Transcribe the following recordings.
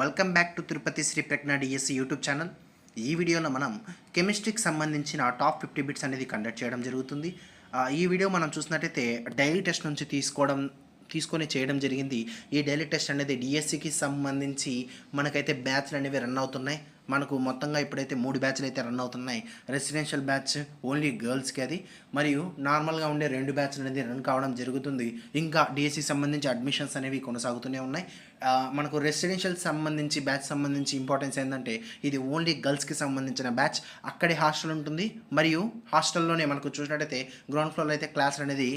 Welcome back to Tirupati Sri Pragna DSC YouTube channel ఈ వీడియోలో మనం కెమిస్ట్రీకి సంబంధించిన టాప్ ఫిఫ్టీ బిట్స్ అనేది కండక్ట్ చేయడం జరుగుతుంది. ఈ వీడియో మనం చూసినట్టయితే డైలీ టెస్ట్ నుంచి తీసుకోవడం తీసుకొని చేయడం జరిగింది. ఈ డైలీ టెస్ట్ అనేది డిఎస్సికి సంబంధించి మనకైతే బ్యాచ్లు అనేవి రన్ అవుతున్నాయి. మనకు మొత్తంగా ఇప్పుడైతే మూడు బ్యాచ్లు అయితే రన్ అవుతున్నాయి. రెసిడెన్షియల్ బ్యాచ్ ఓన్లీ గర్ల్స్కి అది. మరియు నార్మల్గా ఉండే రెండు బ్యాచ్లు అనేది రన్ కావడం జరుగుతుంది. ఇంకా డిఎస్సి సంబంధించి అడ్మిషన్స్ అనేవి కొనసాగుతూనే ఉన్నాయి. మనకు రెసిడెన్షియల్ సంబంధించి బ్యాచ్ సంబంధించి ఇంపార్టెన్స్ ఏంటంటే ఇది ఓన్లీ గర్ల్స్కి సంబంధించిన బ్యాచ్ అక్కడే హాస్టల్ ఉంటుంది. మరియు హాస్టల్లోనే మనకు చూసినట్టయితే గ్రౌండ్ ఫ్లోర్లో అయితే క్లాస్ అనేది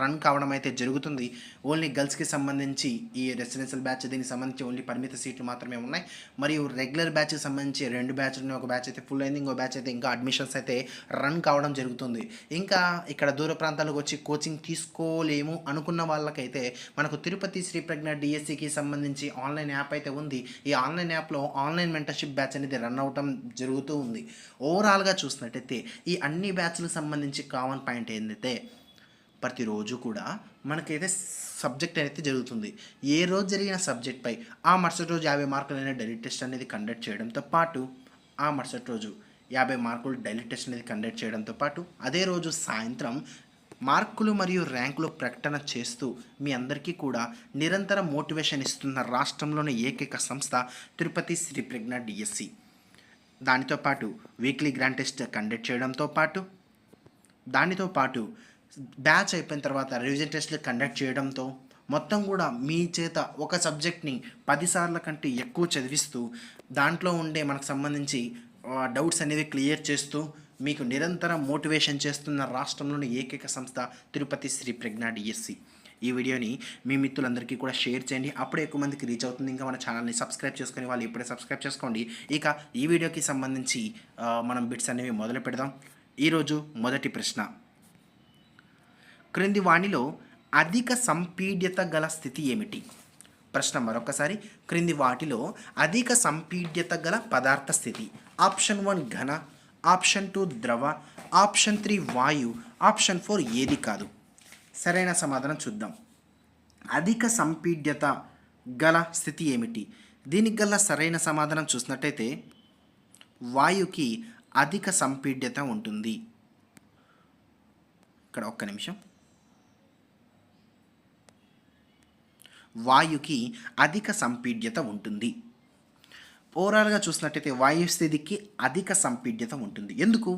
రన్ కావడం అయితే జరుగుతుంది. ఓన్లీ గర్ల్స్కి సంబంధించి ఈ రెసిడెన్షియల్ బ్యాచ్ దీనికి సంబంధించి ఓన్లీ పరిమిత సీట్లు మాత్రమే ఉన్నాయి. మరియు రెగ్యులర్ బ్యాచ్కి సంబంధించి రెండు బ్యాచ్లు ఒక బ్యాచ్ అయితే ఫుల్ అయింది. ఇంకో బ్యాచ్ అయితే ఇంకా అడ్మిషన్స్ అయితే రన్ కావడం జరుగుతుంది. ఇంకా ఇక్కడ దూర ప్రాంతాలకు వచ్చి కోచింగ్ తీసుకోలేము అనుకున్న వాళ్ళకైతే మనకు తిరుపతి శ్రీ ప్రజ్ఞ డిఎస్సికి సంబంధించి ఆన్లైన్ యాప్ అయితే ఉంది. ఈ ఆన్లైన్ యాప్లో ఆన్లైన్ మెంటర్షిప్ బ్యాచ్ అనేది రన్ అవటం జరుగుతూ ఉంది. ఓవరాల్గా చూసినట్టయితే ఈ అన్ని బ్యాచ్లకు సంబంధించి కామన్ పాయింట్ ఏంటంటే ప్రతిరోజు కూడా మనకైతే సబ్జెక్ట్ అనేది జరుగుతుంది. ఏ రోజు జరిగిన సబ్జెక్ట్పై ఆ మరుసటి రోజు యాభై మార్కులైన డైలీ టెస్ట్ అనేది కండక్ట్ చేయడంతో పాటు ఆ మరుసటి రోజు యాభై మార్కులు డైలీ టెస్ట్ అనేది కండక్ట్ చేయడంతో పాటు అదే రోజు సాయంత్రం మార్కులు మరియు ర్యాంకులు ప్రకటన చేస్తూ మీ అందరికీ కూడా నిరంతర మోటివేషన్ ఇస్తున్న రాష్ట్రంలోని ఏకైక సంస్థ తిరుపతి శ్రీ ప్రజ్ఞ డిఎస్సి. దానితో పాటు వీక్లీ గ్రాండ్ టెస్ట్ కండక్ట్ చేయడంతో పాటు దానితో పాటు బ్యాచ్ అయిపోయిన తర్వాత రివిజన్ టెస్ట్లు కండక్ట్ చేయడంతో మొత్తం కూడా మీ చేత ఒక సబ్జెక్ట్ని పదిసార్ల కంటే ఎక్కువ చదివిస్తూ దాంట్లో ఉండే మనకు సంబంధించి డౌట్స్ అనేవి క్లియర్ చేస్తూ మీకు నిరంతరం మోటివేషన్ చేస్తున్న రాష్ట్రంలోని ఏకైక సంస్థ తిరుపతి శ్రీ ప్రజ్ఞా డిఎస్సి. ఈ వీడియోని మీ మిత్రులందరికీ కూడా షేర్ చేయండి. అప్పుడే ఎక్కువ మందికి రీచ్ అవుతుంది. ఇంకా మన ఛానల్ని సబ్స్క్రైబ్ చేసుకుని వాళ్ళు ఇప్పుడే సబ్స్క్రైబ్ చేసుకోండి. ఇక ఈ వీడియోకి సంబంధించి మనం బిట్స్ అనేవి మొదలు పెడదాం. ఈరోజు మొదటి ప్రశ్న. క్రింది వాణిలో అధిక సంపీడ్యత గల స్థితి ఏమిటి? ప్రశ్న మరొకసారి క్రింది వాటిలో అధిక సంపీడ్యత గల పదార్థ స్థితి. ఆప్షన్ వన్ ఘన. ఆప్షన్ టూ ద్రవ ఆప్షన్ త్రీ వాయు ఆప్షన్ ఫోర్ ఏది కాదు. సరైన సమాధానం చూద్దాం. అధిక సంపీడ్యత గల స్థితి ఏమిటి? దీనికి గల సరైన సమాధానం చూసినట్టయితే వాయుకి అధిక సంపీడ్యత ఉంటుంది. ఇక్కడ ఒక్క నిమిషం. వాయుకి అధిక సంపీడ్యత ఉంటుంది. ఓవరాల్గా చూసినట్టయితే వాయుస్థితికి అధిక సంపీడ్యత ఉంటుంది. ఎందుకు?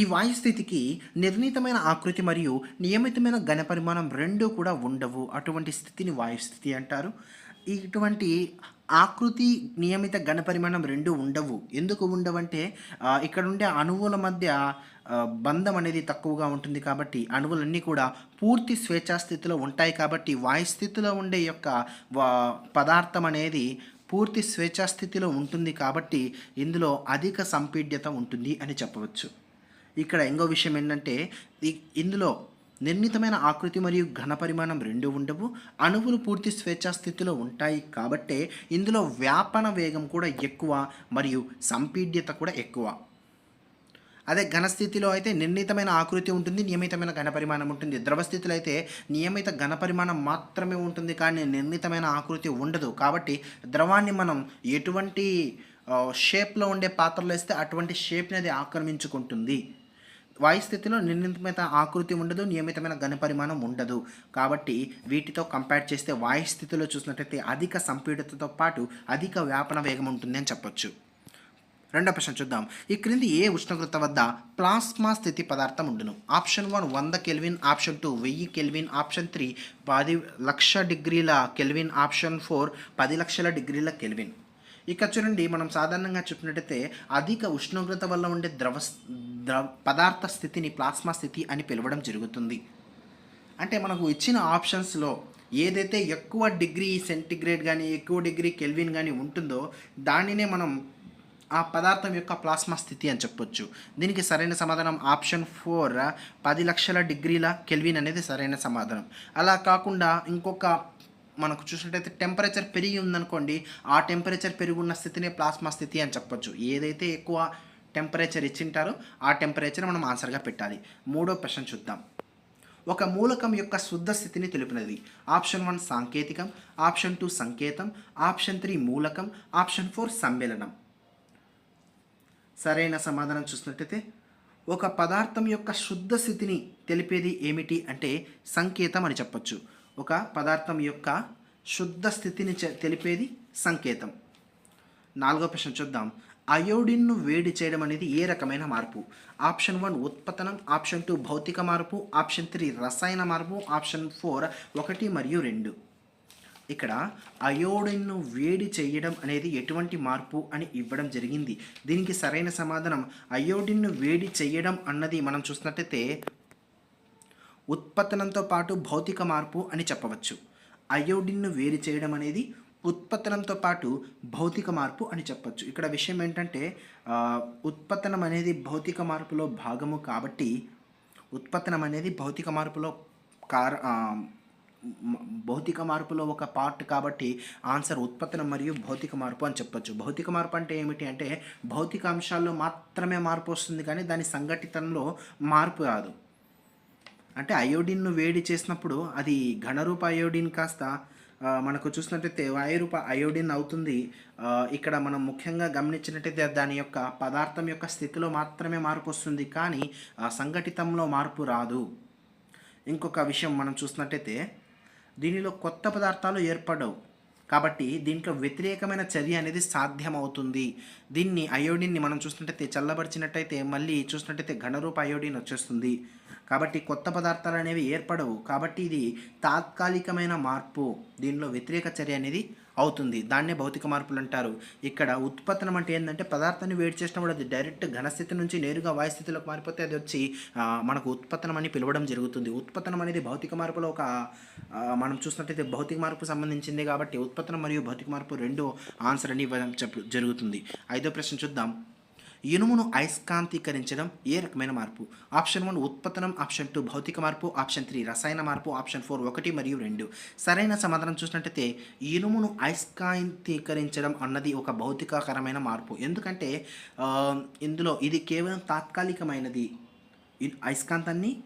ఈ వాయుస్థితికి నిర్ణీతమైన ఆకృతి మరియు నియమితమైన ఘనపరిమాణం రెండూ కూడా ఉండవు. అటువంటి స్థితిని వాయుస్థితి అంటారు. ఇటువంటి ఆకృతి నియమిత ఘనపరిమాణం రెండు ఉండవు. ఎందుకు ఉండవంటే ఇక్కడ ఉండే అణువుల మధ్య బంధం అనేది తక్కువగా ఉంటుంది కాబట్టి అణువులన్నీ కూడా పూర్తి స్వేచ్ఛా స్థితిలో ఉంటాయి కాబట్టి వాయు స్థితిలో ఉండే యొక్క పదార్థం అనేది పూర్తి స్వేచ్ఛా స్థితిలో ఉంటుంది కాబట్టి ఇందులో అధిక సంపీడ్యత ఉంటుంది అని చెప్పవచ్చు. ఇక్కడ ఇంకో విషయం ఏంటంటే ఇందులో నిర్ణీతమైన ఆకృతి మరియు ఘన పరిమాణం రెండు ఉండవు. అణువులు పూర్తి స్వేచ్ఛా స్థితిలో ఉంటాయి కాబట్టే ఇందులో వ్యాపన వేగం కూడా ఎక్కువ మరియు సంపీడ్యత కూడా ఎక్కువ. అదే ఘనస్థితిలో అయితే నిర్ణీతమైన ఆకృతి ఉంటుంది నియమితమైన ఘనపరిమాణం ఉంటుంది. ద్రవ స్థితిలో అయితే నియమిత ఘనపరిమాణం మాత్రమే ఉంటుంది కానీ నిర్ణీతమైన ఆకృతి ఉండదు. కాబట్టి ద్రవాన్ని మనం ఎటువంటి షేప్లో ఉండే పాత్రలో వేస్తే అటువంటి షేప్ని అది ఆక్రమించుకుంటుంది. వాయు స్థితిలో నిర్ణీతమైన ఆకృతి ఉండదు నియమితమైన ఘనపరిమాణం ఉండదు. కాబట్టి వీటితో కంపేర్ చేస్తే వాయు స్థితిలో చూసినట్టయితే అధిక సంపీడతతో పాటు అధిక వ్యాపన వేగం ఉంటుంది అని చెప్పొచ్చు. రెండో ప్రశ్న చూద్దాం. ఈ క్రింది ఏ ఉష్ణోగ్రత వద్ద ప్లాస్మా స్థితి పదార్థం ఉండును? ఆప్షన్ వన్ వంద కెల్విన్ ఆప్షన్ టూ వెయ్యి కెల్విన్ ఆప్షన్ త్రీ పది లక్ష డిగ్రీల కెల్విన్ ఆప్షన్ ఫోర్ పది లక్షల డిగ్రీల కెల్విన్. ఇక చూడండి మనం సాధారణంగా చెప్పినట్టయితే అధిక ఉష్ణోగ్రత వల్ల ఉండే ద్రవ ద్రవ పదార్థ స్థితిని ప్లాస్మా స్థితి అని పిలవడం జరుగుతుంది. అంటే మనకు ఇచ్చిన ఆప్షన్స్లో ఏదైతే ఎక్కువ డిగ్రీ సెంటిగ్రేడ్ కానీ ఎక్కువ డిగ్రీ కెల్విన్ కానీ ఉంటుందో దానినే మనం ఆ పదార్థం యొక్క ప్లాస్మా స్థితి అని చెప్పొచ్చు. దీనికి సరైన సమాధానం ఆప్షన్ ఫోర్ పది లక్షల డిగ్రీల కెల్విన్ అనేది సరైన సమాధానం. అలా కాకుండా ఇంకొక మనకు చూసినట్టయితే టెంపరేచర్ పెరిగి ఉందనుకోండి ఆ టెంపరేచర్ పెరిగి ఉన్న స్థితినే ప్లాస్మా స్థితి అని చెప్పొచ్చు. ఏదైతే ఎక్కువ టెంపరేచర్ ఇచ్చింటారో ఆ టెంపరేచర్ మనం ఆన్సర్గా పెట్టాలి. మూడో ప్రశ్న చూద్దాం. ఒక మూలకం యొక్క శుద్ధ స్థితిని తెలిపినది. ఆప్షన్ వన్ సాంకేతికం. ఆప్షన్ టూ సంకేతం. ఆప్షన్ త్రీ మూలకం. ఆప్షన్ ఫోర్ సమ్మేళనం. సరైన సమాధానం చూసినట్టయితే ఒక పదార్థం యొక్క శుద్ధ స్థితిని తెలిపేది ఏమిటి అంటే సంకేతం అని చెప్పొచ్చు. ఒక పదార్థం యొక్క శుద్ధ స్థితిని తెలిపేది సంకేతం. నాలుగో ప్రశ్న చూద్దాం. అయోడిన్ను వేడి చేయడం అనేది ఏ రకమైన మార్పు? ఆప్షన్ వన్ ఉత్పతనం ఆప్షన్ టూ భౌతిక మార్పు ఆప్షన్ త్రీ రసాయన మార్పు ఆప్షన్ ఫోర్ ఒకటి మరియు రెండు. ఇక్కడ అయోడిన్ను వేడి చేయడం అనేది ఎటువంటి మార్పు అని ఇవ్వడం జరిగింది. దీనికి సరైన సమాధానం అయోడిన్ను వేడి చేయడం అన్నది మనం చూసినట్టయితే ఉత్పతనంతో పాటు భౌతిక మార్పు అని చెప్పవచ్చు. అయోడిన్ను వేడి చేయడం అనేది ఉత్పతనంతో పాటు భౌతిక మార్పు అని చెప్పచ్చు. ఇక్కడ విషయం ఏంటంటే ఉత్పత్తనం ఉత్పతనం అనేది భౌతిక మార్పులో భాగము కాబట్టి ఉత్పతనం అనేది భౌతిక మార్పులో కార భౌతిక మార్పులో ఒక పార్ట్ కాబట్టి ఆన్సర్ ఉత్పత్తిన మరియు భౌతిక మార్పు అని చెప్పొచ్చు. భౌతిక మార్పు అంటే ఏమిటి అంటే భౌతిక అంశాల్లో మాత్రమే మార్పు వస్తుంది కానీ దాని సంఘటితంలో మార్పు రాదు. అంటే అయోడిన్ను వేడి చేసినప్పుడు అది ఘనరూప అయోడిన్ కాస్త మనకు చూసినట్టయితే వాయురూప అయోడిన్ అవుతుంది. ఇక్కడ మనం ముఖ్యంగా గమనించినట్టయితే దాని యొక్క పదార్థం యొక్క స్థితిలో మాత్రమే మార్పు వస్తుంది కానీ సంఘటితంలో మార్పు రాదు. ఇంకొక విషయం మనం చూసినట్టయితే దీనిలో కొత్త పదార్థాలు ఏర్పడవు. కాబట్టి దీంట్లో వ్యతిరేకమైన చర్య అనేది సాధ్యమవుతుంది. దీన్ని అయోడిన్ని మనం చూసినట్టయితే చల్లబరిచినట్టయితే మళ్ళీ చూసినట్టయితే ఘనరూప అయోడిన్ వచ్చేస్తుంది. కాబట్టి కొత్త పదార్థాలు అనేవి ఏర్పడవు. కాబట్టి ఇది తాత్కాలికమైన మార్పు. దీనిలో వ్యతిరేక చర్య అనేది అవుతుంది. దాన్నే భౌతిక మార్పులు అంటారు. ఇక్కడ ఉత్పత్తనం అంటే ఏంటంటే పదార్థాన్ని వేడి చేసినప్పుడు అది డైరెక్ట్ ఘనస్థితి నుంచి నేరుగా వాయుస్థితిలోకి మారిపోతే అది వచ్చి మనకు ఉత్పత్తనం అని పిలవడం జరుగుతుంది. ఉత్పత్తనం అనేది భౌతిక మార్పులో ఒక మనం చూసినట్టయితే భౌతిక మార్పు సంబంధించింది కాబట్టి ఉత్పత్తనం మరియు భౌతిక మార్పు రెండు ఆన్సర్ అని ఇవ్వడం చెప్ జరుగుతుంది. ఐదో ప్రశ్న చూద్దాం. ఇనుమును అయస్కాంతీకరించడం ఏ రకమైన మార్పు? ఆప్షన్ వన్ ఉత్పత్తనం ఆప్షన్ టూ భౌతిక మార్పు ఆప్షన్ త్రీ రసాయన మార్పు ఆప్షన్ ఫోర్ ఒకటి మరియు రెండు. సరైన సమాధానం చూసినట్టయితే ఇనుమును అయస్కాంతీకరించడం అన్నది ఒక భౌతికకరమైన మార్పు. ఎందుకంటే ఇందులో ఇది కేవలం తాత్కాలికమైనది. అయస్కాంతాన్ని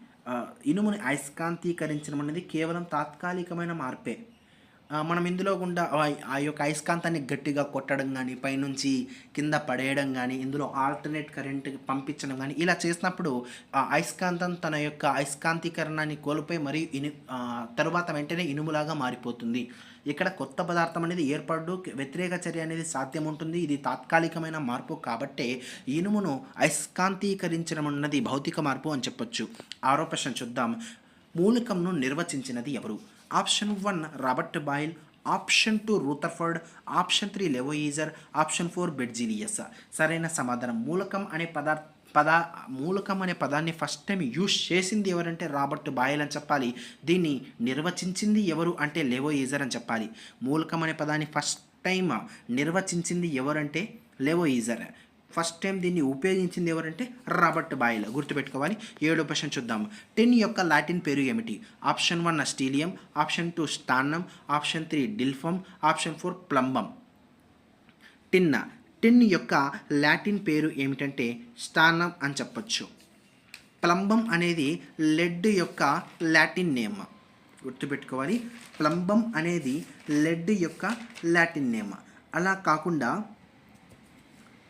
ఇనుముని అయస్కాంతీకరించడం అనేది కేవలం తాత్కాలికమైన మార్పే. మనం ఇందులో గుండా ఆ- యొక్క అయస్కాంతాన్ని గట్టిగా కొట్టడం కానీ పైనుంచి కింద పడేయడం కానీ ఇందులో ఆల్టర్నేట్ కరెంట్ పంపించడం కానీ ఇలా చేసినప్పుడు ఆ అయస్కాంతం తన యొక్క అయస్కాంతీకరణాన్ని కోల్పోయి మరియు ఇను తరువాత వెంటనే ఇనుములాగా మారిపోతుంది. ఇక్కడ కొత్త పదార్థం అనేది ఏర్పడు వ్యతిరేక చర్య అనేది సాధ్యం ఉంటుంది ఇది తాత్కాలికమైన మార్పు కాబట్టే ఇనుమును అయస్కాంతీకరించడం అన్నది భౌతిక మార్పు అని చెప్పొచ్చు. ఆరో ప్రశ్న చూద్దాం. మూలకంను నిర్వచించినది ఎవరు? Option one Robert Boyle option two Rutherford option three Lavoisier. Option four Berzelius సరైన సమాధానం. మూలకం అనే పదార్థ పద మూలకం అనే పదాన్ని ఫస్ట్ టైం యూజ్ చేసింది ఎవరంటే రాబర్ట్ బాయల్ అని చెప్పాలి. దీన్ని నిర్వచించింది ఎవరు అంటే లెవోయిజర్ అని చెప్పాలి. మూలకం అనే పదాన్ని ఫస్ట్ టైం నిర్వచించింది ఎవరంటే లెవోయిజర్. ఫస్ట్ టైం దీన్ని ఉపయోగించింది ఎవరంటే రాబర్ట్ బాయిల్ గుర్తుపెట్టుకోవాలి. ఏడో క్వశ్చన్ చూద్దాం. టెన్ యొక్క లాటిన్ పేరు ఏమిటి? Option one స్టీలియం option two stannum option three డిల్ఫమ్ option four plumbum టిన్న టిన్ యొక్క లాటిన్ పేరు ఏమిటంటే స్టానం అని చెప్పచ్చు. ప్లంబం అనేది లెడ్ యొక్క లాటిన్ నేమ్ గుర్తుపెట్టుకోవాలి. ప్లంబం అనేది లెడ్ యొక్క లాటిన్ నేమ్ అలా కాకుండా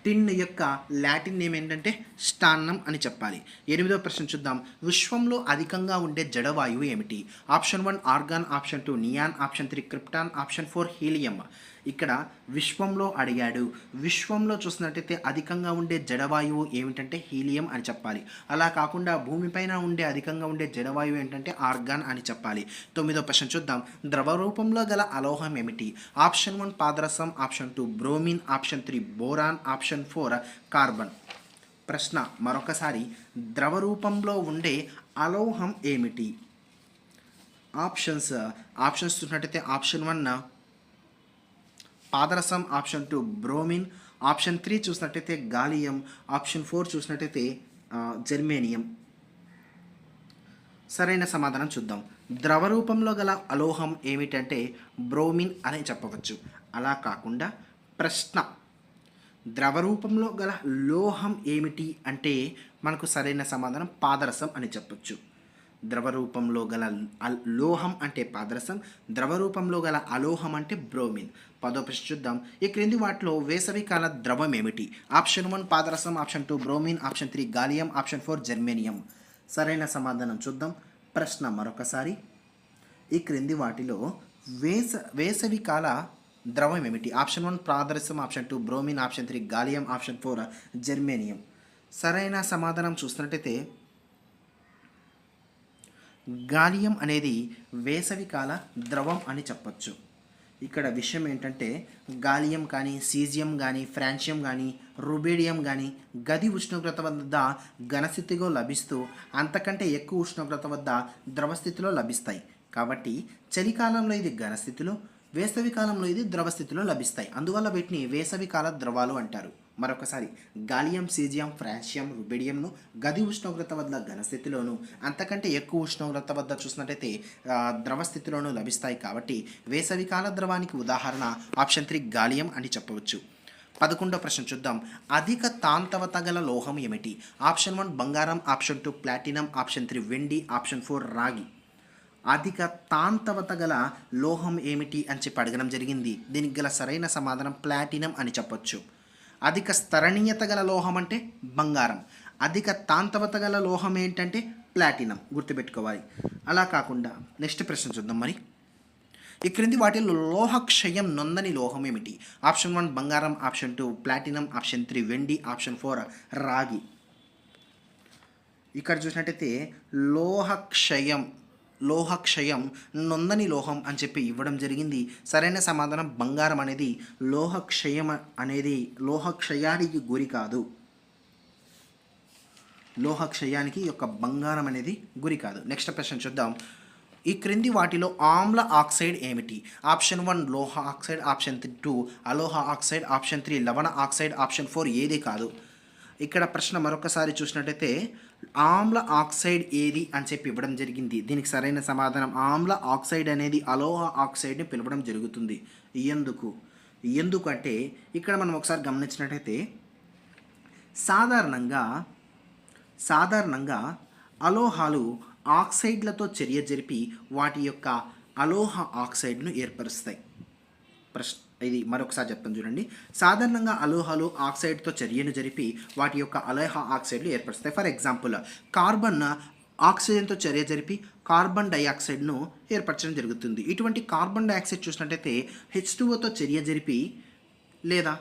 టిన్ యొక్క లాటిన్ నేమ్ ఏంటంటే స్టాన్నం అని చెప్పాలి. ఎనిమిదో ప్రశ్న చూద్దాం. విశ్వంలో అధికంగా ఉండే జడవాయువు ఏమిటి? Option one argon option two neon option three krypton option four helium. ఇక్కడ విశ్వంలో అడిగాడు. విశ్వంలో చూసినట్టయితే అధికంగా ఉండే జడవాయువు ఏమిటంటే హీలియం అని చెప్పాలి. అలా కాకుండా భూమిపైన ఉండే అధికంగా ఉండే జడవాయువు ఏంటంటే ఆర్గాన్ అని చెప్పాలి. తొమ్మిదో ప్రశ్న చూద్దాం. ద్రవ రూపంలో గల అలోహం ఏమిటి? ఆప్షన్ వన్ పాదరసం option two bromine option three boron option four carbon. ప్రశ్న మరొకసారి. ద్రవ రూపంలో ఉండే అలోహం ఏమిటి? ఆప్షన్స్. ఆప్షన్స్ చూసినట్టయితే ఆప్షన్ వన్ పాదరసం option two bromine option three చూసినట్టయితే గాలియం ఆప్షన్ ఫోర్ చూసినట్టయితే జర్మేనియం జెర్మేనియం. సరైన సమాధానం చూద్దాం. ద్రవ రూపంలో గల అలోహం ఏమిటంటే బ్రోమిన్ అని చెప్పవచ్చు. అలా కాకుండా ప్రశ్న. ద్రవ రూపంలో గల లోహం ఏమిటి అంటే మనకు సరైన సమాధానం పాదరసం అని చెప్పొచ్చు. ద్రవ రూపంలో గల లోహం అంటే పాదరసం ద్రవ రూపంలో గల అలోహం అంటే బ్రోమిన్. పదో ప్రశ్న చూద్దాం ఈ క్రింది వాటిలో వేసవికాల ద్రవం ఏమిటి ఆప్షన్ వన్ పాదరసం option two bromine option three gallium option four germanium. సరైన సమాధానం చూద్దాం. ప్రశ్న మరొకసారి. ఈ క్రింది వాటిలో వేస వేసవికాల ద్రవం ఏమిటి ఆప్షన్ వన్ పాదరసం option two bromine option three gallium option four germanium. సరైన సమాధానం చూసినట్టయితే గాలియం అనేది వేసవికాల ద్రవం అని చెప్పొచ్చు. ఇక్కడ విషయం ఏంటంటే గాలియం కానీ సీజియం కానీ ఫ్రాన్షియం కానీ రుబేడియం కానీ గది ఉష్ణోగ్రత వద్ద ఘనస్థితిలో లభిస్తూ అంతకంటే ఎక్కువ ఉష్ణోగ్రత వద్ద ద్రవస్థితిలో లభిస్తాయి. కాబట్టి చలికాలంలో ఇది ఘనస్థితిలో వేసవికాలంలో ఇది ద్రవస్థితిలో లభిస్తాయి. అందువల్ల వీటిని వేసవికాల ద్రవాలు అంటారు. మరొకసారి గాలియం సీజియం ఫ్రాన్షియం రుబిడియంను గది ఉష్ణోగ్రత వద్ద ఘనస్థితిలోను అంతకంటే ఎక్కువ ఉష్ణోగ్రత వద్ద చూసినట్టయితే ఆ, ద్రవస్థితిలోనూ లభిస్తాయి కాబట్టి వేసవికాల ద్రవానికి ఉదాహరణ ఆప్షన్ త్రీ గాలియం అని చెప్పవచ్చు. పదకొండో ప్రశ్న చూద్దాం. అధిక తాంతవత గల లోహం ఏమిటి? ఆప్షన్ వన్ బంగారం option two platinum option three వెండి ఆప్షన్ ఫోర్ రాగి. అధిక తాంతవత గల లోహం ఏమిటి అని చెప్పి అడగడం జరిగింది. దీనికి గల సరైన సమాధానం ప్లాటినం అని చెప్పొచ్చు. అధిక స్తరణీయత గల లోహం అంటే బంగారం. అధిక తాంతవత గల లోహం ఏంటంటే ప్లాటినం. గుర్తుపెట్టుకోవాలి. అలా కాకుండా నెక్స్ట్ ప్రశ్న చూద్దాం మరి. ఈ క్రింది వాటిలో లోహక్షయం నొందని లోహం ఏమిటి? ఆప్షన్ వన్ బంగారం option two platinum option three వెండి ఆప్షన్ ఫోర్ రాగి. ఇక్కడ చూసినట్టయితే లోహక్షయం లోహక్షయం నొందని లోహం అని చెప్పి ఇవ్వడం జరిగింది. సరైన సమాధానం బంగారం అనేది లోహక్షయం అనేది లోహక్షయానికి గురి కాదు. లోహక్షయానికి యొక్క బంగారం అనేది గురి కాదు. నెక్స్ట్ ప్రశ్న చూద్దాం. ఈ క్రింది వాటిలో ఆమ్ల ఆక్సైడ్ ఏమిటి? ఆప్షన్ వన్ లోహ ఆక్సైడ్ ఆప్షన్ టూ అలోహ ఆక్సైడ్ ఆప్షన్ త్రీ లవణ ఆక్సైడ్ ఆప్షన్ ఫోర్ ఏది కాదు. ఇక్కడ ప్రశ్న మరొకసారి చూసినట్టయితే ఆమ్ల ఆక్సైడ్ ఏది అని చెప్పి ఇవ్వడం జరిగింది. దీనికి సరైన సమాధానం ఆమ్ల ఆక్సైడ్ అనేది అలోహ ఆక్సైడ్ని పిలవడం జరుగుతుంది. ఎందుకు? ఎందుకంటే ఇక్కడ మనం ఒకసారి గమనించినట్టయితే సాధారణంగా సాధారణంగా అలోహాలు ఆక్సైడ్లతో చర్య జరిపి వాటి యొక్క అలోహ ఆక్సైడ్ను ఏర్పరుస్తాయి. ప్రశ్న ఇది మరొకసారి చెప్తాను చూడండి. సాధారణంగా అలోహాలు ఆక్సైడ్తో చర్యను జరిపి వాటి యొక్క అలోహ ఆక్సైడ్లు ఏర్పరుస్తాయి. ఫర్ ఎగ్జాంపుల్ కార్బన్ ఆక్సిజన్తో చర్య జరిపి కార్బన్ డైఆక్సైడ్ను ఏర్పరచడం జరుగుతుంది. ఇటువంటి కార్బన్ డైఆక్సైడ్ చూసినట్టయితే హెచ్ టూఓతో చర్య జరిపి లేదా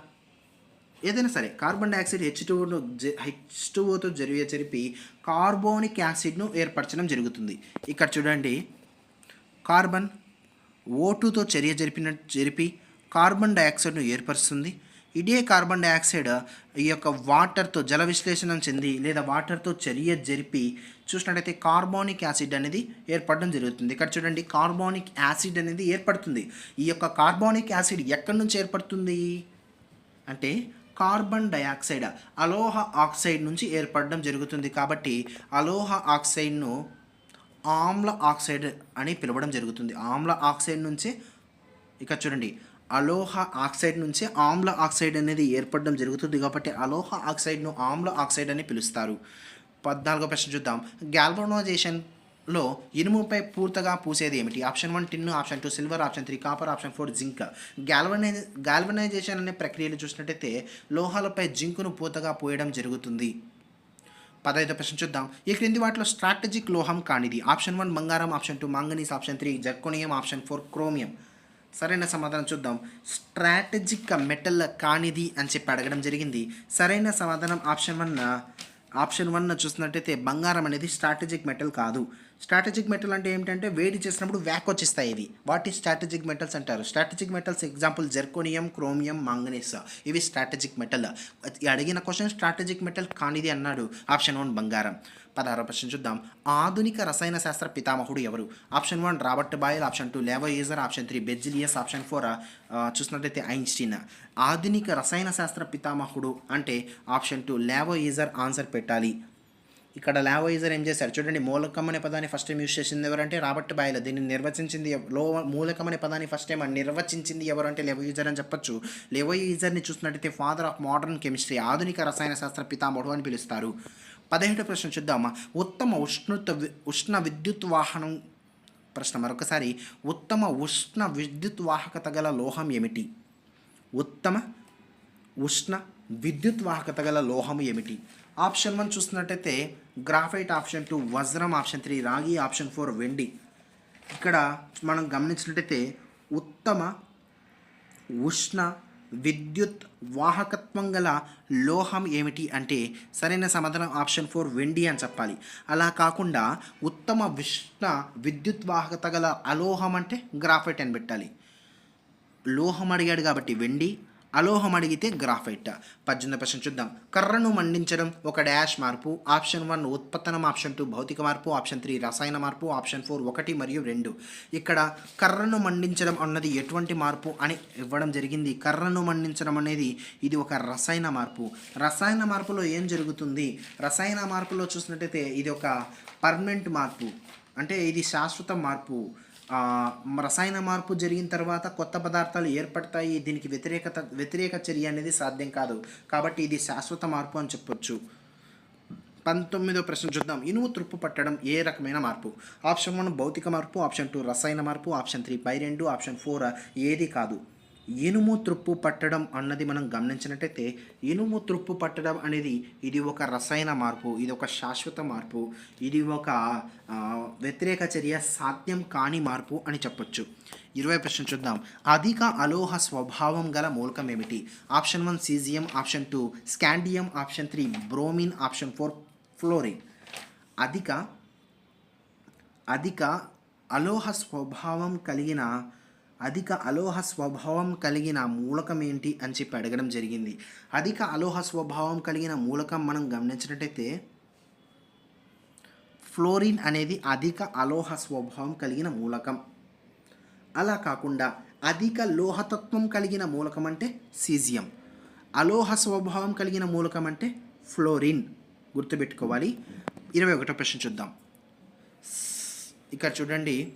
ఏదైనా సరే కార్బన్ డైఆక్సైడ్ హెచ్ టూను హెచ్ టూఓతో జరిగే జరిపి కార్బోనిక్ యాసిడ్ను ఏర్పరచడం జరుగుతుంది. ఇక్కడ చూడండి. కార్బన్ ఓ టూతో చర్య జరిపిన జరిపి కార్బన్ డైఆక్సైడ్ను ఏర్పరుస్తుంది. ఇదే కార్బన్ డైఆక్సైడ్ ఈ యొక్క వాటర్తో జల విశ్లేషణం చెంది లేదా వాటర్తో చర్య జరిపి చూసినట్టయితే కార్బోనిక్ యాసిడ్ అనేది ఏర్పడడం జరుగుతుంది. ఇక్కడ చూడండి కార్బోనిక్ యాసిడ్ అనేది ఏర్పడుతుంది. ఈ యొక్క కార్బోనిక్ యాసిడ్ ఎక్కడి నుంచి ఏర్పడుతుంది? అంటే కార్బన్ డయాక్సైడ్ అలోహ ఆక్సైడ్ నుంచి ఏర్పడడం జరుగుతుంది. కాబట్టి అలోహ ఆక్సైడ్ను ఆమ్ల ఆక్సైడ్ అని పిలవడం జరుగుతుంది. ఆమ్ల ఆక్సైడ్ నుంచే ఇక్కడ చూడండి అలోహ ఆక్సైడ్ నుంచే ఆమ్ల ఆక్సైడ్ అనేది ఏర్పడడం జరుగుతుంది కాబట్టి అలోహ ఆక్సైడ్ను ఆమ్ల ఆక్సైడ్ అని పిలుస్తారు. పద్నాలుగో ప్రశ్న చూద్దాం. గ్యాల్వనైజేషన్లో ఇనుముపై పూర్తిగా పూసేది ఏమిటి? Option one tin option two silver option three copper option four zinc. Galvanise galvanisation అనే ప్రక్రియలు చూసినట్టయితే లోహాలపై జింకును పూతగా పోయడం జరుగుతుంది. పదహైదు ప్రశ్న చూద్దాం. ఈ క్రింది వాటిలో స్ట్రాటజిక్ లోహం కానిది. ఆప్షన్ వన్ బంగారం option two manganese option three zirconium option four chromium. సరైన సమాధానం చూద్దాం. స్ట్రాటజిక్ మెటల్ కానిది అని చెప్పి అడగడం జరిగింది. సరైన సమాధానం ఆప్షన్ వన్ ఆప్షన్ వన్ చూసినట్టయితే బంగారం అనేది స్ట్రాటజిక్ మెటల్ కాదు. స్ట్రాటజిక్ మెటల్ అంటే ఏమిటంటే వేడి చేసినప్పుడు వ్యాక్ వచ్చేస్తాయి ఇవి. వాటి స్ట్రాటజిక్ మెటల్స్ అంటారు. Strategic metals example zirconium chromium manganese ఇవి స్ట్రాటజిక్ మెటల్ అడిగిన క్వశ్చన్ స్ట్రాటజిక్ మెటల్ కానిది అన్నాడు. ఆప్షన్ వన్ బంగారం. పదహారో ప్రశ్న చూద్దాం. ఆధునిక రసాయన శాస్త్ర పితామహుడు ఎవరు? Option one Robert Boyle. Option two Lavoisier. Option three Berzelius option four చూసినట్లయితే ఐన్స్టీన్. ఆధునిక రసాయన శాస్త్ర పితామహుడు అంటే ఆప్షన్ టూ లేవోయేజర్ ఆన్సర్ పెట్టాలి. ఇక్కడ లావోయిజర్ ఏం చేశారు చూడండి మూలకం అనే పదాన్ని ఫస్ట్ టైం యూజ్ చేసింది ఎవరంటే రాబర్ట్ బాయిల్. దీన్ని నిర్వచించింది లో మూలకం అనే పదాన్ని ఫస్ట్ టైం నిర్వచించింది ఎవరంటే అంటే లెవోయిజర్ అని చెప్పొచ్చు. లెవోయిజర్ని చూసినట్టయితే ఫాదర్ ఆఫ్ మోడర్న్ కెమిస్ట్రీ ఆధునిక రసాయన శాస్త్ర పితామహుడు అని పిలుస్తారు. పదిహేడు ప్రశ్న చూద్దామా? ఉత్తమ ఉష్ణత ఉష్ణ విద్యుత్ వాహనం ప్రశ్న మరొకసారి. ఉత్తమ ఉష్ణ విద్యుత్ వాహకత గల లోహం ఏమిటి? ఉత్తమ ఉష్ణ విద్యుత్ వాహకత గల లోహం ఏమిటి? ఆప్షన్ వన్ చూసినట్టయితే గ్రాఫైట్ ఆప్షన్ టూ వజ్రం ఆప్షన్ త్రీ రాగి ఆప్షన్ ఫోర్ వెండి. ఇక్కడ మనం గమనించినట్టయితే ఉత్తమ ఉష్ణ విద్యుత్ వాహకత్వం గల లోహం ఏమిటి అంటే సరైన సమాధానం ఆప్షన్ ఫోర్ వెండి అని చెప్పాలి. అలా కాకుండా ఉత్తమ ఉష్ణ విద్యుత్ వాహకత గల అలోహం అంటే గ్రాఫైట్ అని పెట్టాలి. లోహం అడిగాడు కాబట్టి వెండి అలోహం అడిగితే గ్రాఫైట్. పద్దెనిమిది ప్రశ్న చూద్దాం. కర్రను మండించడం ఒక డాష్ మార్పు. ఆప్షన్ వన్ ఉత్పత్తనం ఆప్షన్ టూ భౌతిక మార్పు ఆప్షన్ త్రీ రసాయన మార్పు ఆప్షన్ ఫోర్ ఒకటి మరియు రెండు. ఇక్కడ కర్రను మండించడం అన్నది ఎటువంటి మార్పు అని ఇవ్వడం జరిగింది. కర్రను మండించడం అనేది ఇది ఒక రసాయన మార్పు. రసాయన మార్పులో ఏం జరుగుతుంది? రసాయన మార్పులో చూసినట్టయితే ఇది ఒక పర్మనెంట్ మార్పు. అంటే ఇది శాశ్వత మార్పు. రసాయన మార్పు జరిగిన తర్వాత కొత్త పదార్థాలు ఏర్పడతాయి. దీనికి వ్యతిరేకత వ్యతిరేక చర్య అనేది సాధ్యం కాదు. కాబట్టి ఇది శాశ్వత మార్పు అని చెప్పొచ్చు. పంతొమ్మిదో ప్రశ్న చూద్దాం. ఇనుము తుప్పు పట్టడం ఏ రకమైన మార్పు? ఆప్షన్ వన్ భౌతిక మార్పు ఆప్షన్ టూ రసాయన మార్పు ఆప్షన్ త్రీ పై రెండు ఆప్షన్ ఫోర్ ఏది కాదు. ఇనుము త్రుప్పు పట్టడం అన్నది మనం గమనించినట్టయితే ఇనుము త్రుప్పు పట్టడం అనేది ఇది ఒక రసాయన మార్పు ఇది ఒక శాశ్వత మార్పు ఇది ఒక వ్యతిరేక చర్య సాధ్యం కాని మార్పు అని చెప్పొచ్చు. ఇరవై ప్రశ్న చూద్దాం. అధిక అలోహ స్వభావం గల మూలకం ఏమిటి? Option one caesium option two scandium option three bromine option four fluorine. అధిక అధిక అలోహ స్వభావం కలిగిన అధిక అలోహ స్వభావం కలిగిన మూలకం ఏంటి అని చెప్పి అడగడం జరిగింది. అధిక అలోహ స్వభావం కలిగిన మూలకం మనం గమనించినట్టయితే ఫ్లోరిన్ అనేది అధిక అలోహ స్వభావం కలిగిన మూలకం. అలా కాకుండా అధిక లోహతత్వం కలిగిన మూలకం అంటే సీజియం. అలోహ స్వభావం కలిగిన మూలకం అంటే ఫ్లోరిన్. గుర్తుపెట్టుకోవాలి. ఇరవై ఒకటో ప్రశ్న చూద్దాం. ఇక్కడ చూడండి.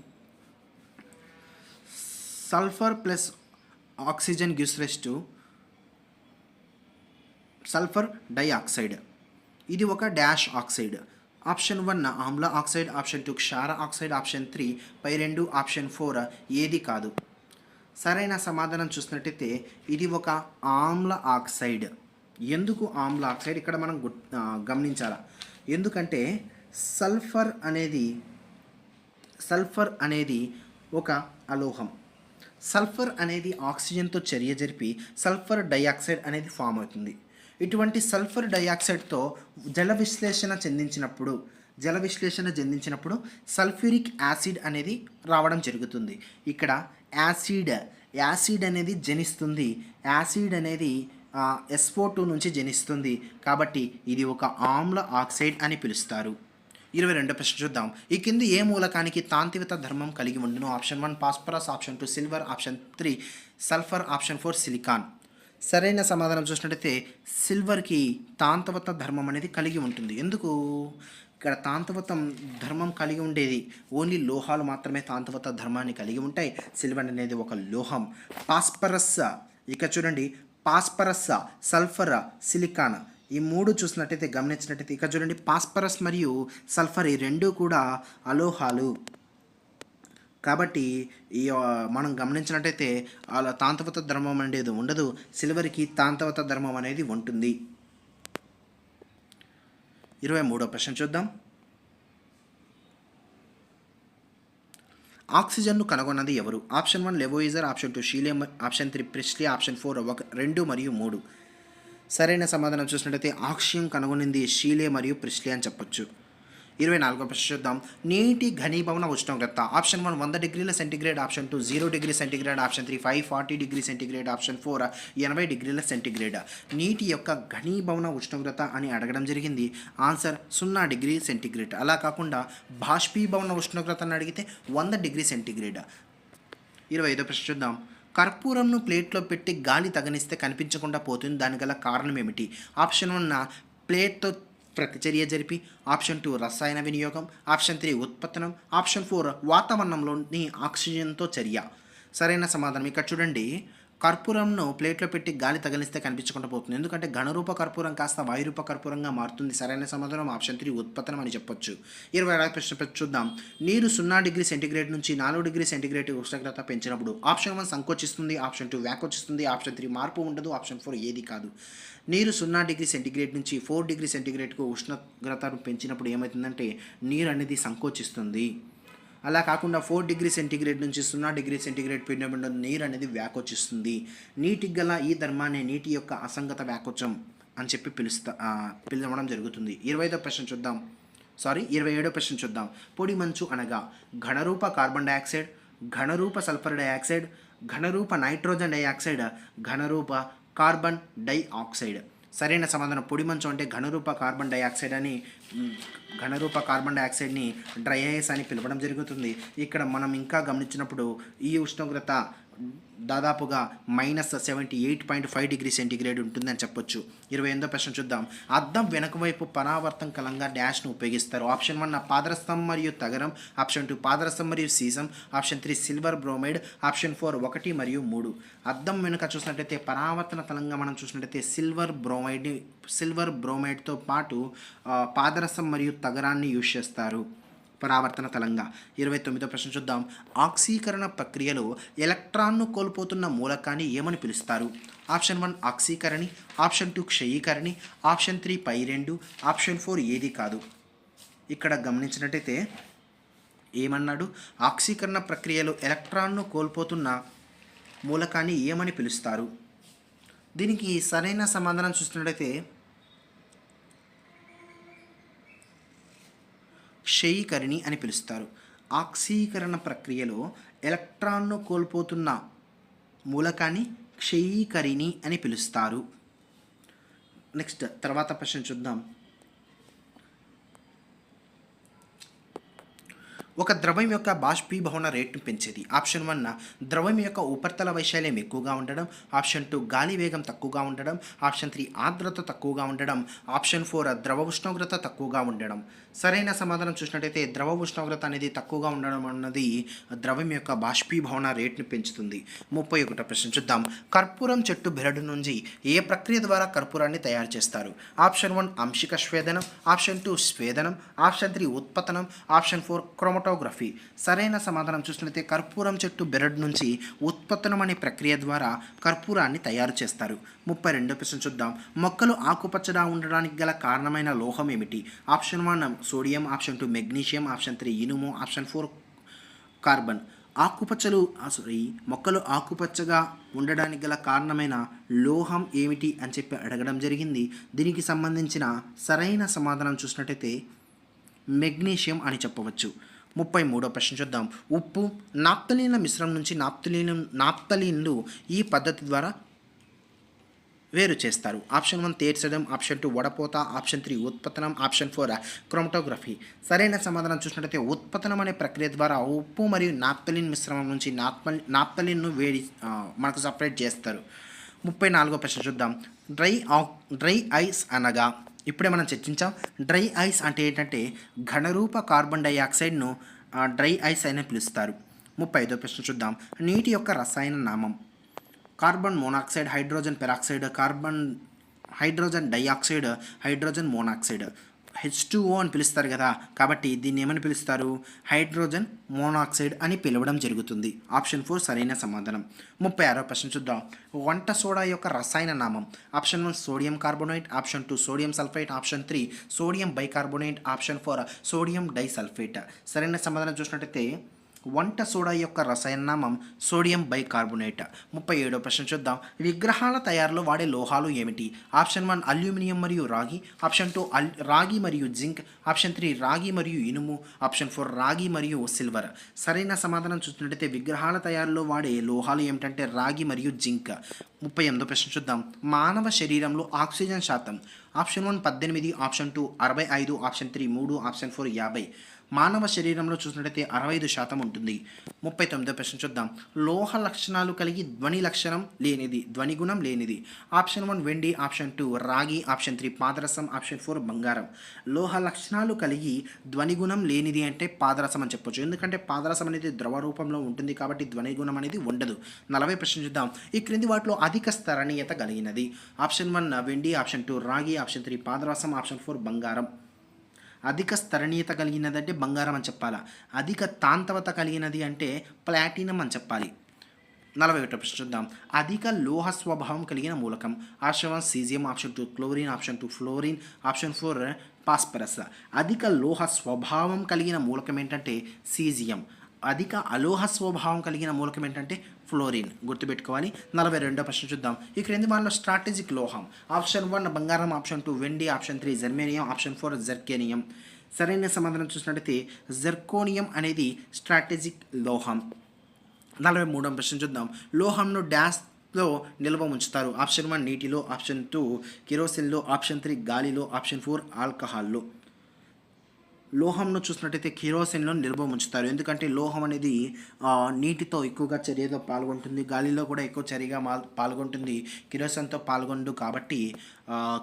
Sulphur plus oxygen gives rise to sulphur dioxide. ఇది ఒక డాష్ ఆక్సైడ్. ఆప్షన్ వన్ ఆమ్ల ఆక్సైడ్ ఆప్షన్ టూ క్షార ఆక్సైడ్ ఆప్షన్ త్రీ పై రెండు ఆప్షన్ ఫోర్ ఏది కాదు. సరైన సమాధానం చూసినట్టయితే ఇది ఒక ఆమ్ల ఆక్సైడ్. ఎందుకు ఆమ్ల ఆక్సైడ్? ఇక్కడ మనం గుర్ గమనించాలా. ఎందుకంటే సల్ఫర్ అనేది సల్ఫర్ అనేది ఒక అలోహం. సల్ఫర్ అనేది ఆక్సిజన్తో చర్య జరిపి సల్ఫర్ డైఆక్సైడ్ అనేది ఫామ్ అవుతుంది. ఇటువంటి సల్ఫర్ డైఆక్సైడ్తో జల విశ్లేషణ చెందించినప్పుడు జల విశ్లేషణ చెందించినప్పుడు సల్ఫ్యూరిక్ యాసిడ్ అనేది రావడం జరుగుతుంది. ఇక్కడ యాసిడ్ యాసిడ్ అనేది జనిస్తుంది. యాసిడ్ అనేది ఎస్ఓ టూ నుంచి జనిస్తుంది. కాబట్టి ఇది ఒక ఆమ్ల ఆక్సైడ్ అని పిలుస్తారు. ఇరవై రెండో ప్రశ్న చూద్దాం. ఈ కింది ఏ మూలకానికి తాంతివిత ధర్మం కలిగి ఉండును? Option one phosphorus option two silver option three sulphur option four silicon. సరైన సమాధానం చూసినట్టయితే సిల్వర్కి తాంతవత ధర్మం అనేది కలిగి ఉంటుంది. ఎందుకు? ఇక్కడ తాంతవతం ధర్మం కలిగి ఉండేది ఓన్లీ లోహాలు మాత్రమే తాంతవత ధర్మాన్ని కలిగి ఉంటాయి. సిల్వర్ అనేది ఒక లోహం. పాస్పరస్ ఇక చూడండి పాస్పరస్ సల్ఫర్ సిలికాన్. ఈ మూడు చూసినట్టయితే గమనించినట్టయితే ఇక్కడ చూడండి పాస్పరస్ మరియు సల్ఫర్ ఈ రెండు కూడా అలోహాలు. కాబట్టి ఈ మనం గమనించినట్టయితే అలా తాంతవత ధర్మం అనేది ఉండదు సిల్వర్కి తాంతవత ధర్మం అనేది ఉంటుంది. ఇరవై మూడో ప్రశ్న చూద్దాం. ఆక్సిజన్ను కనుగొన్నది ఎవరు? Option one Lavoisier option two Scheele option three Priestley option four ఒక రెండు మరియు మూడు. సరైన సమాధానం చూసినట్టయితే ఆక్సియం కనుగొనింది షీలే మరియు ప్రిస్లే అని చెప్పొచ్చు. ఇరవై నాలుగో ప్రశ్న చూద్దాం. నీటి ఘనీభవన ఉష్ణోగ్రత. ఆప్షన్ వన్ వంద డిగ్రీల centigrade option two zero degree centigrade option three five forty degree centigrade option four ఎనభై డిగ్రీల సెంటిగ్రేడ్. నీటి యొక్క ఘనీభవన ఉష్ణోగ్రత అని అడగడం జరిగింది. ఆన్సర్ సున్నా డిగ్రీ సెంటిగ్రేడ్. అలా కాకుండా బాష్పీభవన ఉష్ణోగ్రతను అడిగితే వంద డిగ్రీ సెంటిగ్రేడ్. ఇరవై ఐదో ప్రశ్న చూద్దాం. కర్పూరంను ప్లేట్లో పెట్టి గాలి తగనిస్తే కనిపించకుండా పోతుంది. దాని గల కారణం ఏమిటి? ఆప్షన్ వన్ ప్లేట్తో ప్రతిచర్య జరిపి. ఆప్షన్ టూ రసాయన వినియోగం. ఆప్షన్ త్రీ ఉత్పత్తనం. ఆప్షన్ ఫోర్ వాతావరణంలోని ఆక్సిజన్తో చర్య. సరైన సమాధానం. ఇక్కడ చూడండి. కర్పూరంను ప్లేట్లో పెట్టి గాలి తగిలిస్తే కనిపించకుండా పోతుంది. ఎందుకంటే ఘనరూప కర్పూరం కాస్త వాయురూప కర్పూరంగా మారుతుంది. సరైన సమాధానం ఆప్షన్ త్రీ ఉత్పత్తం అని చెప్పొచ్చు. ఇరవై ఐదు ప్రశ్న చూద్దాం. నీరు సున్నా డిగ్రీ సెంటీగ్రేడ్ నుంచి నాలుగు డిగ్రీ సెంటీగ్రేడ్ ఉష్ణోగ్రత పెంచినప్పుడు ఆప్షన్ వన్ సంకోచిస్తుంది ఆప్షన్ టూ వ్యాకోచిస్తుంది ఆప్షన్ త్రీ మార్పు ఉండదు ఆప్షన్ ఫోర్ ఏది కాదు. నీరు సున్నా డిగ్రీ సెంటీగ్రేడ్ నుంచి ఫోర్ డిగ్రీ సెంటీగ్రేడ్కు ఉష్ణోగ్రతను పెంచినప్పుడు ఏమవుతుందంటే నీరు అనేది సంకోచిస్తుంది. అలా కాకుండా ఫోర్ డిగ్రీ సెంటీగ్రేడ్ నుంచి సున్నా డిగ్రీ సెంటీగ్రేడ్ పీడినప్పుడు నీరు అనేది వ్యాకోచిస్తుంది నీటికి గల ఈ ధర్మాన్ని నీటి యొక్క అసంగత వ్యాకోచం అని చెప్పి పిలుస్తా పిలవడం జరుగుతుంది. ఇరవై ఐదో ప్రశ్న చూద్దాం. సారీ ఇరవై ఏడో ప్రశ్న చూద్దాం. పొడి మంచు అనగా ఘనరూప కార్బన్ డైఆక్సైడ్ ఘనరూప సల్ఫర్ డైఆక్సైడ్ ఘనరూప నైట్రోజన్ డైఆక్సైడ్ ఘనరూప కార్బన్ డైఆక్సైడ్ సరైన సమాధానం. పొడి మంచు అంటే ఘనరూప కార్బన్ డైఆక్సైడ్ అని ఘనరూప కార్బన్ డైఆక్సైడ్ని డ్రై ఐస్ అని పిలవడం జరుగుతుంది. ఇక్కడ మనం ఇంకా గమనించినప్పుడు ఈ ఉష్ణోగ్రత దాదాపుగా minus seventy eight point five degree centigrade ఉంటుందని చెప్పొచ్చు. ఇరవై ఎనిమిదో ప్రశ్న చూద్దాం. అద్దం వెనక వైపు పరావర్తం కలంగా డాష్ను ఉపయోగిస్తారు. ఆప్షన్ వన్ పాదరసం మరియు తగరం. ఆప్షన్ టూ పాదరసం మరియు sesame. Option three silver bromide. Option four ఒకటి మరియు మూడు. అద్దం వెనుక చూసినట్టయితే పరావర్తన తలంగా మనం చూసినట్టయితే సిల్వర్ బ్రోమైడ్ సిల్వర్ బ్రోమైడ్తో పాటు పాదరసం మరియు తగరాన్ని యూజ్ చేస్తారు. పరావర్తన తలంగా. ఇరవై తొమ్మిదో ప్రశ్న చూద్దాం. ఆక్సీకరణ ప్రక్రియలో ఎలక్ట్రాన్ను కోల్పోతున్న మూలకాన్ని ఏమని పిలుస్తారు? ఆప్షన్ వన్ ఆక్సీకరణి ఆప్షన్ టూ క్షయీకరణి ఆప్షన్ త్రీ పై రెండు ఆప్షన్ ఫోర్ ఏది కాదు. ఇక్కడ గమనించినట్టయితే ఏమన్నాడు? ఆక్సీకరణ ప్రక్రియలో ఎలక్ట్రాన్ను కోల్పోతున్న మూలకాన్ని ఏమని పిలుస్తారు? దీనికి సరైన సమాధానం చూసినట్టయితే క్షయీకరిణి అని పిలుస్తారు. ఆక్సీకరణ ప్రక్రియలో ఎలక్ట్రాన్ను కోల్పోతున్న మూలకాన్ని క్షయీకరిణి అని పిలుస్తారు. నెక్స్ట్ తర్వాత ప్రశ్న చూద్దాం. ఒక ద్రవం యొక్క బాష్పీభవన రేటును పెంచేది. ఆప్షన్ వన్ ద్రవం యొక్క ఉపరితల వైశాల్యం ఎక్కువగా ఉండడం. ఆప్షన్ టూ గాలి వేగం తక్కువగా ఉండడం. ఆప్షన్ త్రీ ఆర్ద్రత తక్కువగా ఉండడం. ఆప్షన్ ఫోర్ ద్రవ ఉష్ణోగ్రత తక్కువగా ఉండడం. సరైన సమాధానం చూసినట్టయితే ద్రవ ఉష్ణోగ్రత అనేది తక్కువగా ఉండడం అన్నది ద్రవం యొక్క బాష్పీభవన రేటును పెంచుతుంది. ముప్పై ఒకటో ప్రశ్న చూద్దాం. కర్పూరం చెట్టు బెరడు నుంచి ఏ ప్రక్రియ ద్వారా కర్పూరాన్ని తయారు చేస్తారు? ఆప్షన్ వన్ అంశిక స్వేదనం. ఆప్షన్ టూ స్వేదనం. Option three ఉత్పతనం. Option four photography. సరైన సమాధానం చూసినట్లయితే కర్పూరం చెట్టు బెరడ్ నుంచి ఉత్పత్తనం అనే ప్రక్రియ ద్వారా కర్పూరాన్ని తయారు చేస్తారు. ముప్పై రెండో ప్రశ్న చూద్దాం. మొక్కలు ఆకుపచ్చగా ఉండడానికి గల కారణమైన లోహం ఏమిటి? Option one sodium. Option two magnesium. Option three ఇనుము. Option four carbon. ఆకుపచ్చలు సారీ మొక్కలు ఆకుపచ్చగా ఉండడానికి గల కారణమైన లోహం ఏమిటి అని చెప్పి అడగడం జరిగింది. దీనికి సంబంధించిన సరైన సమాధానం చూసినట్టయితే మెగ్నీషియం అని చెప్పవచ్చు. ముప్పై మూడో ప్రశ్న చూద్దాం. ఉప్పు నాప్తలీన మిశ్రమం నుంచి నాప్తలీన్ నాప్తలీన్లు ఈ పద్ధతి ద్వారా వేరు చేస్తారు. ఆప్షన్ వన్ తేర్చడం ఆప్షన్ టూ వడపోత ఆప్షన్ త్రీ ఉత్పతనం ఆప్షన్ ఫోర్ క్రోమటోగ్రఫీ. సరైన సమాధానం చూసినట్లయితే ఉత్పతనం అనే ప్రక్రియ ద్వారా ఉప్పు మరియు నాప్తలిన్ మిశ్రమం నుంచి నాప్తలి నాప్తలిన్ను వేడి మనకు సపరేట్ చేస్తారు. ముప్పై నాలుగో ప్రశ్న చూద్దాం. డ్రై ఆక్ డ్రై ఐస్ అనగా ఇప్పుడే మనం చర్చించాం డ్రై ఐస్ అంటే ఏంటంటే ఘనరూప కార్బన్ డైఆక్సైడ్ను డ్రై ఐస్ అని పిలుస్తారు. ముప్పై ఐదో ప్రశ్న చూద్దాం. నీటి యొక్క రసాయన నామం. Carbon monoxide hydrogen peroxide carbon hydrogen dioxide hydrogen monoxide. H అని పిలుస్తారు కదా కాబట్టి దీన్ని ఏమని పిలుస్తారు? హైడ్రోజన్ మోనాక్సైడ్ అని పిలవడం జరుగుతుంది. ఆప్షన్ ఫోర్ సరైన సమాధానం. ముప్పై ఆరో ప్రశ్న చూద్దాం. వంట సోడా యొక్క రసాయన నామం. Option one sodium carbonate option two sodium sulphite option three sodium bicarbonate option four sodium disulphate. సరైన సమాధానం చూసినట్టయితే వంట సోడా యొక్క రసాయన నామం సోడియం బైకార్బోనేట్. ముప్పై ఏడో ప్రశ్న చూద్దాం. విగ్రహాల తయారీలో వాడే లోహాలు ఏమిటి? ఆప్షన్ వన్ అల్యూమినియం మరియు రాగి. ఆప్షన్ టూ అల్ రాగి మరియు జింక్. ఆప్షన్ త్రీ రాగి మరియు ఇనుము. ఆప్షన్ ఫోర్ రాగి మరియు సిల్వర్. సరైన సమాధానం చూస్తున్నట్టయితే విగ్రహాల తయారీలో వాడే లోహాలు ఏమిటంటే రాగి మరియు జింక్. ముప్పై ఎనిమిదో ప్రశ్న చూద్దాం. మానవ శరీరంలో ఆక్సిజన్ శాతం. ఆప్షన్ వన్ పద్దెనిమిది ఆప్షన్ టూ అరవై ఐదు ఆప్షన్ త్రీ మూడు ఆప్షన్ ఫోర్ యాభై. మానవ శరీరంలో చూసినట్టయితే అరవై ఐదు శాతం ఉంటుంది. ముప్పై తొమ్మిదో ప్రశ్న చూద్దాం. లోహ లక్షణాలు కలిగి ధ్వని లక్షణం లేనిది ధ్వని గుణం లేనిది. ఆప్షన్ వన్ వెండి ఆప్షన్ టూ రాగి ఆప్షన్ త్రీ పాదరసం ఆప్షన్ ఫోర్ బంగారం. లోహ లక్షణాలు కలిగి ధ్వని గుణం లేనిది అంటే పాదరసం అని చెప్పొచ్చు. ఎందుకంటే పాదరసం అనేది ద్రవ రూపంలో ఉంటుంది కాబట్టి ధ్వని గుణం అనేది ఉండదు. నలభై ప్రశ్న చూద్దాం. ఈ క్రింది వాటిలో అధిక స్థరణీయత కలిగినది. ఆప్షన్ వన్ వెండి ఆప్షన్ టూ రాగి ఆప్షన్ త్రీ పాదరసం ఆప్షన్ ఫోర్ బంగారం. అధిక స్థరణీయత కలిగినది అంటే బంగారం అని చెప్పాలా? అధిక తాంతవత కలిగినది అంటే ప్లాటినం అని చెప్పాలి. నలభై ఒకటో ప్రశ్న చూద్దాం. అధిక లోహ స్వభావం కలిగిన మూలకం. Option one caesium option two chlorine option two fluorine option four phosphorus అధిక లోహ స్వభావం కలిగిన మూలకం ఏంటంటే సీజియం. అధిక అలోహ స్వభావం కలిగిన మూలకం ఏంటంటే ఫ్లోరిన్ గుర్తుపెట్టుకోవాలి. నలభై రెండో ప్రశ్న చూద్దాం. ఈ క్రింది వాళ్ళలో స్ట్రాటజిక్ లోహం. ఆప్షన్ వన్ బంగారం. ఆప్షన్ టూ వెండి. Option three germanium option four zirconium సరైన సమాధానం చూసినట్టయితే జర్కోనియం అనేది స్ట్రాటజిక్ లోహం. నలభై మూడవ ప్రశ్న చూద్దాం. లోహంను డ్యాస్లో నిల్వ ఉంచుతారు. ఆప్షన్ వన్ నీటిలో. ఆప్షన్ టూ కిరోసిన్లో ఆప్షన్ త్రీ గాలిలో. ఆప్షన్ ఫోర్ ఆల్కహాల్లో లోహంను చూసినట్టయితే కిరోసిన్లో నిల్వ ఉంచుతారు. ఎందుకంటే లోహం అనేది నీటితో ఎక్కువగా చర్యతో పాల్గొంటుంది. గాలిలో కూడా ఎక్కువ చర్యగా మా పాల్గొంటుంది. కిరోసిన్తో పాల్గొండు కాబట్టి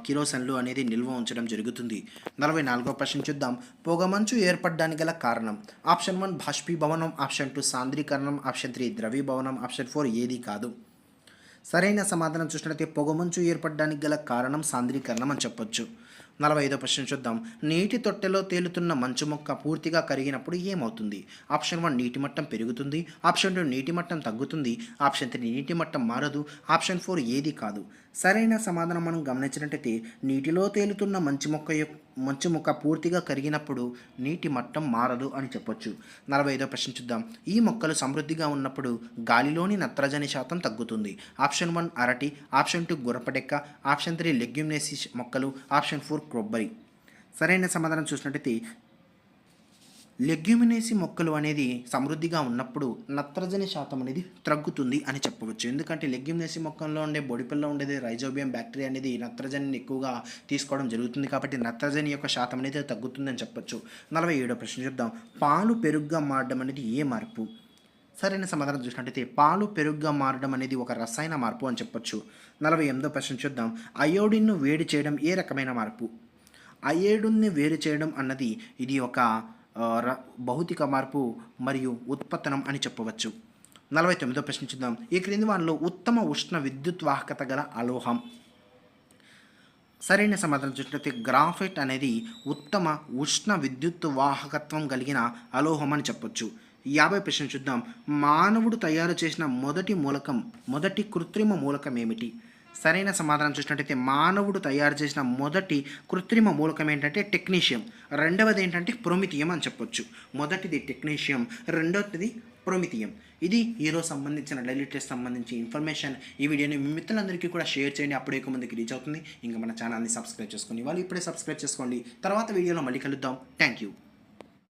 కిరోసిన్లు అనేది నిల్వ ఉంచడం జరుగుతుంది. నలభై నాలుగో ప్రశ్న చూద్దాం. పొగమంచు ఏర్పడడానికి గల కారణం. ఆప్షన్ వన్ బాష్పీభవనం. ఆప్షన్ టూ సాంద్రీకరణం. ఆప్షన్ త్రీ ద్రవీభవనం. ఆప్షన్ ఫోర్ ఏది కాదు. సరైన సమాధానం చూసినట్లయితే పొగమంచు ఏర్పడడానికి గల కారణం సాంద్రీకరణం అని చెప్పొచ్చు. నలభై ఐదో ప్రశ్న చూద్దాం. నీటి తొట్టెలో తేలుతున్న మంచు మొక్క పూర్తిగా కరిగినప్పుడు ఏమవుతుంది? ఆప్షన్ వన్ నీటి మట్టం పెరుగుతుంది. ఆప్షన్ టూ నీటి మట్టం తగ్గుతుంది. ఆప్షన్ త్రీ నీటి మట్టం మారదు. ఆప్షన్ ఫోర్ ఏది కాదు. సరైన సమాధానం మనం గమనించినట్టయితే నీటిలో తేలుతున్న మంచు మొక్క యొక్క మంచు మొక్క పూర్తిగా కరిగినప్పుడు నీటి మట్టం మారదు అని చెప్పొచ్చు. నలభై ఐదో ప్రశ్న చూద్దాం. ఈ మొక్కలు సమృద్ధిగా ఉన్నప్పుడు గాలిలోని నత్రజని శాతం తగ్గుతుంది. ఆప్షన్ వన్ అరటి ఆప్షన్ టూ గుర్రపడెక్క ఆప్షన్ త్రీ లెగ్యూమ్నేసి మొక్కలు ఆప్షన్ ఫోర్ కొబ్బరి సరైన సమాధానం చూసినట్టయితే లెగ్యుమినేసి మొక్కలు అనేది సమృద్ధిగా ఉన్నప్పుడు నత్రజని శాతం అనేది తగ్గుతుంది అని చెప్పవచ్చు. ఎందుకంటే లెగ్యుమినేసి మొక్కల్లో ఉండే బొడిపిల్లో ఉండేది రైజోబియం బ్యాక్టీరియా అనేది నత్రజనిని ఎక్కువగా తీసుకోవడం జరుగుతుంది కాబట్టి నత్రజని యొక్క శాతం అనేది తగ్గుతుందని చెప్పొచ్చు. నలభై ఏడో ప్రశ్న చూద్దాం పాలు పెరుగుగా మారడం అనేది ఏ మార్పు? సరైన సమాధానం చూసినట్టయితే పాలు పెరుగుగా మారడం అనేది ఒక రసాయన మార్పు అని చెప్పొచ్చు. నలభై ఎనిమిదో ప్రశ్న చూద్దాం. అయోడిన్ను వేడి చేయడం ఏ రకమైన మార్పు? అయోడిన్ని వేరు చేయడం అన్నది ఇది ఒక భౌతిక మార్పు మరియు ఉత్పత్తనం అని చెప్పవచ్చు. నలభై తొమ్మిదో ప్రశ్న చూద్దాం. ఈ క్రింది వారిలో ఉత్తమ ఉష్ణ విద్యుత్ వాహకత గల అలోహం. సరైన సమాధానం చూసినట్లయితే గ్రాఫైట్ అనేది ఉత్తమ ఉష్ణ విద్యుత్ వాహకత్వం కలిగిన అలోహం అని చెప్పొచ్చు. యాభై ప్రశ్న చూద్దాం. మానవుడు తయారు చేసిన మొదటి మూలకం మొదటి కృత్రిమ మూలకం ఏమిటి? సరైన సమాధానం చూసినట్టయితే మానవుడు తయారు చేసిన మొదటి కృత్రిమ మూలకం ఏంటంటే టెక్నీషియం. రెండవది ఏంటంటే ప్రొమితియం అని చెప్పొచ్చు. మొదటిది టెక్నీషియం రెండవది ప్రొమితియం ఇది ఈరోజు సంబంధించిన డైలీ టెస్ట్ సంబంధించి ఇన్ఫర్మేషన్. ఈ వీడియోని మీ మిత్రులందరికీ కూడా షేర్ చేయండి. అప్పుడే ఎక్కువ మందికి రీచ్ అవుతుంది. ఇంకా మన ఛానల్ని సబ్స్క్రైబ్ చేసుకోండి వాళ్ళు ఇప్పుడే సబ్స్క్రైబ్ చేసుకోండి. తర్వాత వీడియోలో మళ్ళీ కలుద్దాం. Thank you.